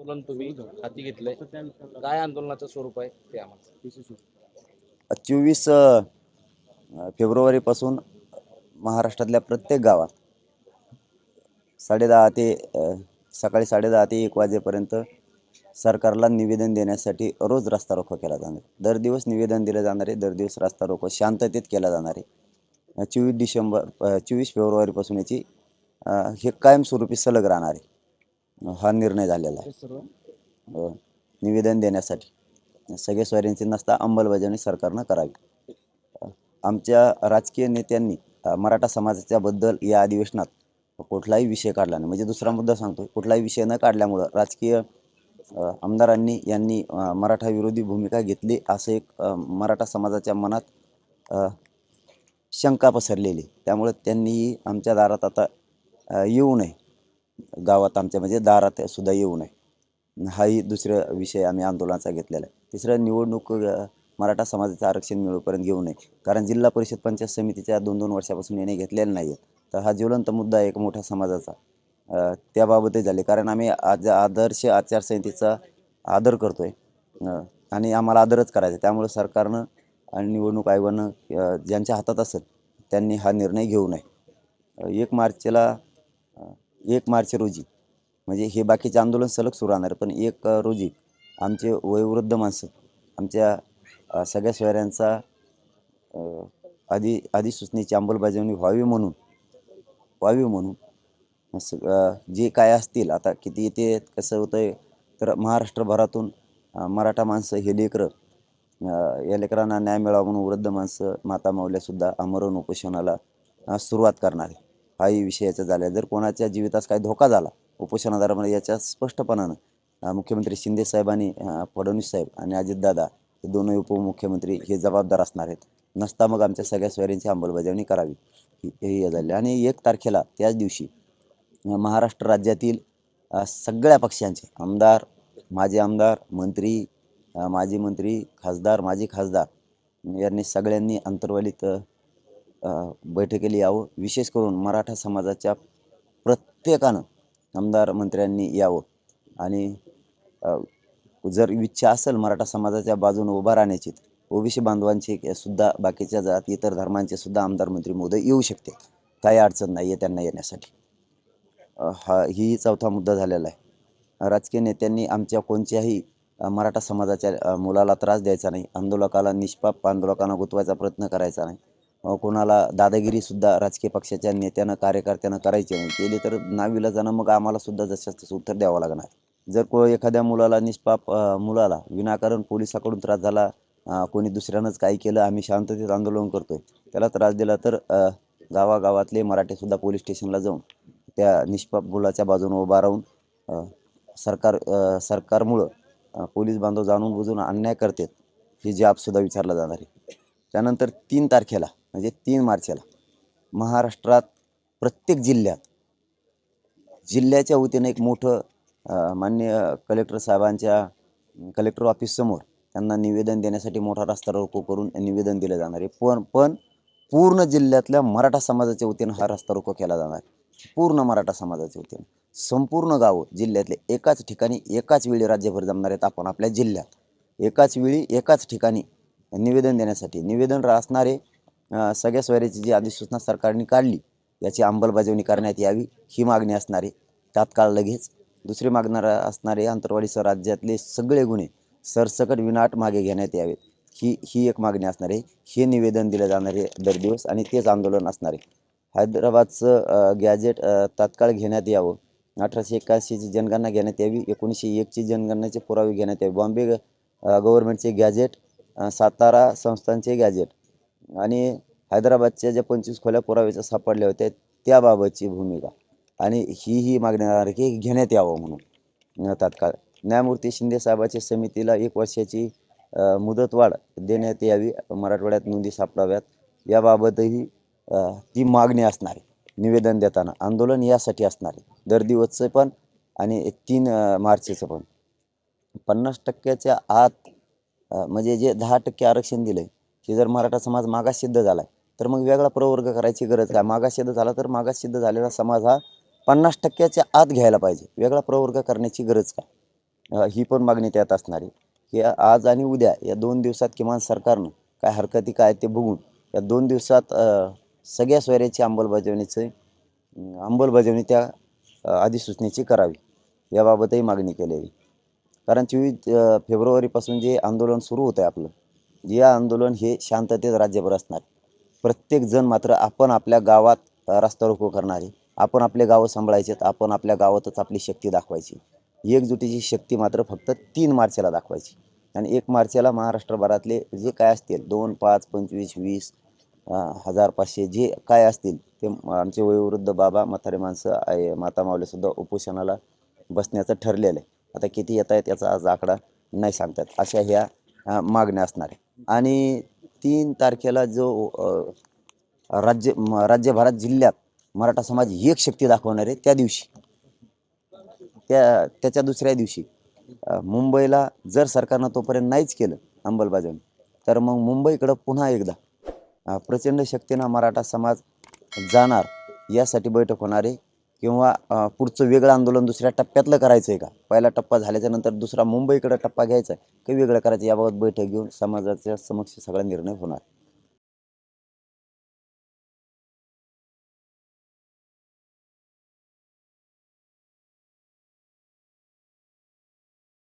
आंदोलन तुम्ही हाती घेतलंय. काय आंदोलनाचं स्वरूप आहे ते आम्हाला चोवीस फेब्रुवारीपासून महाराष्ट्रातल्या प्रत्येक गावात साडेदहा ते सकाळी साडेदहा ते एक वाजेपर्यंत सरकारला निवेदन देण्यासाठी रोज रस्ता रोको केला जाणार. दर दिवस निवेदन दिलं जाणार आहे दर दिवस रस्ता रोको शांततेत केला जाणार आहे. चोवीस डिसेंबर चोवीस फेब्रुवारीपासून याची हे कायमस्वरूपी सलग राहणार आहे. हा निर्णय झालेला आहे. अ, निवेदन देण्यासाठी. सगळे स्वारींची नसता अंमलबजावणी सरकारनं करावी. आमच्या राजकीय नेत्यांनी मराठा समाजाच्या बद्दल या अधिवेशनात कुठलाही विषय काढला नाही. म्हणजे दुसरा मुद्दा सांगतो कुठलाही विषय न काढल्यामुळं राजकीय आमदारांनी यांनी मराठा विरोधी भूमिका घेतली असं एक मराठा समाजाच्या मनात शंका पसरलेली. त्यामुळे त्यांनीही आमच्या दारात आता येऊ नये. गावात आमच्या म्हणजे दारात सुद्धा येऊ नये. हाही दुसरा विषय आम्ही आंदोलनाचा घेतलेला आहे. तिसरं निवडणूक मराठा समाजाचं आरक्षण मिळूपर्यंत घेऊ नये. कारण जिल्हा परिषद पंचायत समितीच्या दोन दोन वर्षापासून याने घेतलेला नाही आहेत तर हा ज्वलंत मुद्दा आहे एक मोठ्या समाजाचा. त्याबाबतही झाले. कारण आम्ही आज आदर्श आचारसंहितेचा आदर करतो आहे आणि आम्हाला आदरच करायचा आहे. त्यामुळे सरकारनं आणि निवडणूक आयोगानं ज्यांच्या हातात असेल त्यांनी हा निर्णय घेऊ नये. एक मार्चला एक मार्च रोजी. म्हणजे हे बाकीचे आंदोलन सलग सुरू राहणार पण एक रोजी आमचे वयोवृद्ध माणसं आमच्या सगळ्या शहरांचा आधी अधिसूचनेची अंमलबजावणी व्हावी म्हणून व्हावी म्हणून असं जे काय असतील आता किती ते कसं होतं आहे तर महाराष्ट्रभरातून मराठा माणसं हे लेकरं या लेकरांना न्याय मिळावा म्हणून वृद्ध माणसं माता माऊल्यासुद्धा आमरण उपोषणाला सुरुवात करणार आहे. हाही विषयाचा झाला जर कोणाच्या जीवितास काही धोका झाला उपोषणादारामध्ये याच्या स्पष्टपणानं मुख्यमंत्री शिंदे साहेबांनी आणि फडणवीस साहेब आणि अजितदादा हे दोनही उपमुख्यमंत्री हे जबाबदार असणार आहेत. नसता मग आमच्या सगळ्या स्वारींची अंमलबजावणी करावी ही हे झाले. आणि एक तारखेला त्याच दिवशी महाराष्ट्र राज्यातील सगळ्या पक्षांचे आमदार माजी आमदार मंत्री माजी मंत्री खासदार माजी खासदार यांनी सगळ्यांनी अंतर्वालीत बैठकीला यावं. विशेष करून मराठा समाजाच्या प्रत्येकानं आमदार मंत्र्यांनी यावं. आणि जर इच्छा असेल मराठा समाजाच्या बाजूने उभा राहण्याची ओबीसी बांधवांचे सुद्धा बाकीच्या जात इतर धर्मांचे सुद्धा आमदार मंत्री मोदय येऊ शकते. काही अडचण नाही आहे त्यांना येण्यासाठी. हा ही चौथा मुद्दा झालेला आहे. राजकीय नेत्यांनी आमच्या कोणत्याही मराठा समाजाच्या मुलाला त्रास द्यायचा नाही. आंदोलकाला निष्पाप आंदोलकांना गुंतवायचा प्रयत्न करायचा नाही. कोणाला दादागिरीसुद्धा राजकीय पक्षाच्या नेत्यानं कार्यकर्त्यानं करायची नाही. केली तर नाविलाजानं मग आम्हाला सुद्धा जसं तसं उत्तर द्यावं लागणार. जर को एखाद्या मुलाला निष्पाप मुलाला विनाकारण पोलिसाकडून त्रास झाला कोणी दुसऱ्यानंच काही केलं आम्ही शांततेत आंदोलन करतो त्याला त्रास दिला तर गावागावातले मराठेसुद्धा पोलीस स्टेशनला जाऊन त्या निष्पाप मुलाच्या बाजूने उभा राहून सरकार सरकारमुळं पोलीस बांधव जाणून बुजून अन्याय करतात हे जाबसुद्धा विचारलं जाणार आहे. त्यानंतर तीन तारखेला म्हणजे तीन मार्चला महाराष्ट्रात प्रत्येक जिल्ह्यात जिल्ह्याच्या वतीनं एक मोठं मान्य कलेक्टर साहेबांच्या कलेक्टर ऑफिससमोर त्यांना निवेदन देण्यासाठी मोठा रस्ता रोको करून निवेदन दिलं जाणार आहे. पण पण पूर्ण जिल्ह्यातल्या मराठा समाजाच्या वतीनं हा रस्ता रोको केला जाणार पूर्ण मराठा समाजाच्या वतीनं. संपूर्ण गावं जिल्ह्यातले एकाच ठिकाणी एकाच वेळी राज्यभर जमणार आहेत आपण आपल्या जिल्ह्यात. एकाच वेळी एकाच ठिकाणी निवेदन देण्यासाठी. निवेदन असणारे सगळ्या सोयऱ्याची जी अधिसूचना सरकारने काढली याची अंमलबजावणी करण्यात यावी ही मागणी असणारे तात्काळ लगेच. दुसरी मागणार असणारे अंतरवाडीसह राज्यातले सगळे गुन्हे सरसकट विनाट मागे घेण्यात यावेत. ही ही एक मागणी असणार आहे हे निवेदन दिलं जाणार आहे दर दिवस आणि तेच आंदोलन असणार. आहे हैदराबादचं गॅजेट तात्काळ घेण्यात यावं. अठराशे एक्क्याऐंशीची जनगणना घेण्यात यावी. एकोणीसशे एकची जनगणनेचे पुरावे घेण्यात यावे. बॉम्बे गव्हर्नमेंटचे गॅजेट सातारा संस्थांचे गॅजेट आणि हैदराबादच्या ज्या पंचवीस खोल्या पुराव्याच्या सापडल्या होत्या त्याबाबतची भूमिका. आणि ही ही मागणी घेण्यात यावं म्हणून तात्काळ. न्यायमूर्ती शिंदेसाहेबाच्या समितीला एक वर्षाची मुदतवाढ देण्यात यावी मराठवाड्यात नोंदी सापडाव्यात. याबाबतही ती मागणी असणार आहे. निवेदन देताना. आंदोलन यासाठी असणार आहे. दर दिवसचं पण आणि तीन मार्चचं पण. पन्नास टक्क्याच्या आत म्हणजे जे दहा टक्के आरक्षण दिलं आहे हे जर मराठा समाज मागास सिद्ध झाला आहे तर मग वेगळा प्रवर्ग करायची गरज काय? मागास सिद्ध झाला तर मागास सिद्ध झालेला समाज हा पन्नास टक्क्याच्या आत घ्यायला पाहिजे. वेगळा प्रवर्ग करण्याची गरज काय? ही पण मागणी त्यात असणारी की आज आणि उद्या या दोन दिवसात किमान सरकारनं काय हरकती काय ते बघून या दोन दिवसात सगळ्या सोयऱ्याची अंमलबजावणीचं अंमलबजावणी त्या अधिसूचनेची करावी. याबाबतही मागणी केलेली कारण चोवीस फेब्रुवारीपासून जे आंदोलन सुरू होतं आहे आपलं जे आंदोलन हे शांततेत राज्यभर असणार. प्रत्येकजण मात्र आपण आपल्या गावात रस्ता रोको करणारे. आपण आपले गावं सांभाळायचे आपण आपल्या गावातच आपली शक्ती दाखवायची. एकजुटीची शक्ती मात्र फक्त तीन मार्चला दाखवायची. आणि एक मार्चला महाराष्ट्रभरातले जे काय असतील दोन पाच पंचवीस वीस हजार पाचशे जे काय असतील ते आमचे वयोवृद्ध बाबा म्हातारे माणसं आहे माता मावलेसुद्धा उपोषणाला बसण्याचं ठरलेलं आहे. आता किती येत आहेत याचा आज आकडा नाही सांगतात. अशा ह्या मागण्या असणार आहे आणि तीन तारखेला जो राज्य राज्यभरात जिल्ह्यात मराठा समाज एक शक्ती दाखवणार आहे त्या दिवशी. त्या त्याच्या दुसऱ्या दिवशी मुंबईला जर सरकारनं तोपर्यंत नाहीच केलं अंमलबजावणी तर मग मुंबईकडं पुन्हा एकदा प्रचंड शक्तीनं मराठा समाज जाणार यासाठी बैठक होणार आहे. किंवा पुढचं वेगळं आंदोलन दुसऱ्या टप्प्यातलं करायचं आहे का? पहिला टप्पा झाल्याच्यानंतर दुसरा मुंबईकडं टप्पा घ्यायचा आहे का वेगळं करायचं? याबाबत बैठक घेऊन समाजाच्या समक्ष सगळा निर्णय होणार.